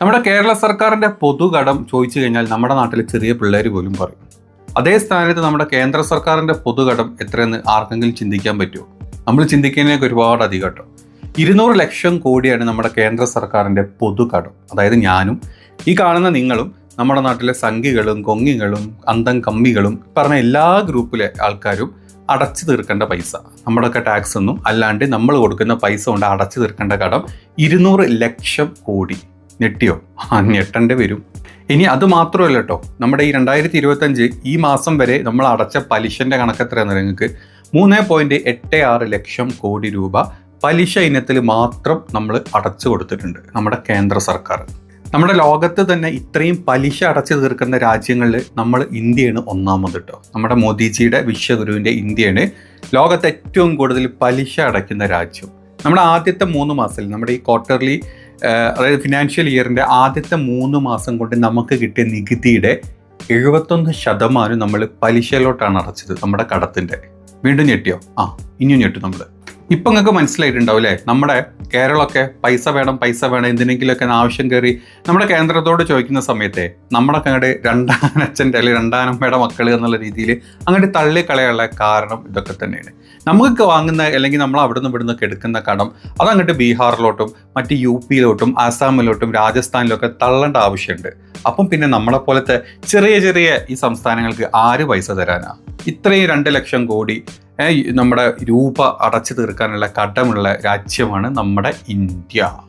നമ്മുടെ കേരള സർക്കാരിന്റെ പൊതുകടം ചോദിച്ചു കഴിഞ്ഞാൽ നമ്മുടെ നാട്ടിലെ ചെറിയ പിള്ളേർ പോലും പറയും. അതേ സ്ഥാനത്ത് നമ്മുടെ കേന്ദ്ര സർക്കാരിന്റെ പൊതുകടം എത്രയെന്ന് ആർക്കെങ്കിലും ചിന്തിക്കാൻ പറ്റുമോ? നമ്മൾ ചിന്തിക്കുന്നതിനൊക്കെ ഒരുപാട് അധികം കേട്ടോ ഇരുന്നൂറ് ലക്ഷം കോടിയാണ് നമ്മുടെ കേന്ദ്ര സർക്കാരിന്റെ പൊതുകടം. അതായത് ഞാനും ഈ കാണുന്ന നിങ്ങളും നമ്മുടെ നാട്ടിലെ സംഘികളും കൊങ്ങികളും അന്തം കമ്മികളും പറഞ്ഞ എല്ലാ ഗ്രൂപ്പിലെ ആൾക്കാരും അടച്ചു തീർക്കേണ്ട പൈസ. നമ്മുടെയൊക്കെ ടാക്സ് ഒന്നും അല്ലാണ്ട് നമ്മൾ കൊടുക്കുന്ന പൈസ കൊണ്ട് അടച്ചു തീർക്കേണ്ട കടം ഇരുന്നൂറ് ലക്ഷം കോടി. ഞെട്ടിയോ? ആ ഞെട്ടേണ്ടി വരും. ഇനി അത് മാത്രമല്ല കേട്ടോ നമ്മുടെ ഈ രണ്ടായിരത്തി ഇരുപത്തഞ്ച് ഈ മാസം വരെ നമ്മൾ അടച്ച പലിശന്റെ കണക്ക് എത്രയാണെന്ന് നിങ്ങൾക്ക്? മൂന്ന് പോയിന്റ് എട്ട് ആറ് ലക്ഷം കോടി രൂപ പലിശ ഇനത്തിൽ മാത്രം നമ്മൾ അടച്ചു കൊടുത്തിട്ടുണ്ട് നമ്മുടെ കേന്ദ്ര സർക്കാർ. നമ്മുടെ ലോകത്ത് തന്നെ ഇത്രയും പലിശ അടച്ചു തീർക്കുന്ന രാജ്യങ്ങളിൽ നമ്മൾ ഇന്ത്യയാണ് ഒന്നാമത് കേട്ടോ നമ്മുടെ മോദിജിയുടെ വിശ്വഗുരുവിന്റെ ഇന്ത്യയാണ് ലോകത്ത് ഏറ്റവും കൂടുതൽ പലിശ അടയ്ക്കുന്ന രാജ്യം. നമ്മുടെ ആദ്യത്തെ മൂന്ന് മാസത്തിൽ നമ്മുടെ ഈ ക്വാർട്ടർലി അതായത് ഫിനാൻഷ്യൽ ഇയറിന്റെ ആദ്യത്തെ മൂന്ന് മാസം കൊണ്ട് നമുക്ക് കിട്ടിയ നികുതിയുടെ എഴുപത്തൊന്ന് ശതമാനം നമ്മൾ പലിശയിലോട്ടാണ് അടച്ചത് നമ്മുടെ കടത്തിന്റെ വീണ്ടും ഞെട്ടിയോ? ആ ഇനിയും ഞെട്ടു നമ്മൾ ഇപ്പൊ നിങ്ങൾക്ക് മനസ്സിലായിട്ടുണ്ടാവും അല്ലേ നമ്മുടെ കേരളമൊക്കെ പൈസ വേണം പൈസ വേണം എന്തിനെങ്കിലുമൊക്കെ ആവശ്യം കയറി. നമ്മുടെ കേന്ദ്രത്തോട് ചോദിക്കുന്ന സമയത്തെ നമ്മുടെ അങ്ങോട്ട് രണ്ടാനച്ഛന്റെ അല്ലെങ്കിൽ രണ്ടാനമ്മയുടെ മക്കൾ എന്നുള്ള രീതിയിൽ അങ്ങോട്ട് തള്ളിക്കളയാനുള്ള കാരണം ഇതൊക്കെ തന്നെയാണ്. നമുക്ക് വാങ്ങുന്ന അല്ലെങ്കിൽ നമ്മൾ അവിടെ നിന്ന് ഇവിടുന്ന് എടുക്കുന്ന കടം അതങ്ങോട്ട് ബീഹാറിലോട്ടും മറ്റ് യു പിയിലോട്ടും ആസാമിലോട്ടും രാജസ്ഥാനിലൊക്കെ തള്ളേണ്ട ആവശ്യമുണ്ട്. അപ്പം പിന്നെ നമ്മളെ പോലത്തെ ചെറിയ ചെറിയ ഈ സംസ്ഥാനങ്ങൾക്ക് ആര് പൈസ തരാനാ? ഇത്രയും രണ്ട് ലക്ഷം കോടി നമ്മുടെ രൂപ അടച്ചു തീർക്കാനുള്ള കടമുള്ള രാജ്യമാണ് നമ്മുടെ ഇന്ത്യ.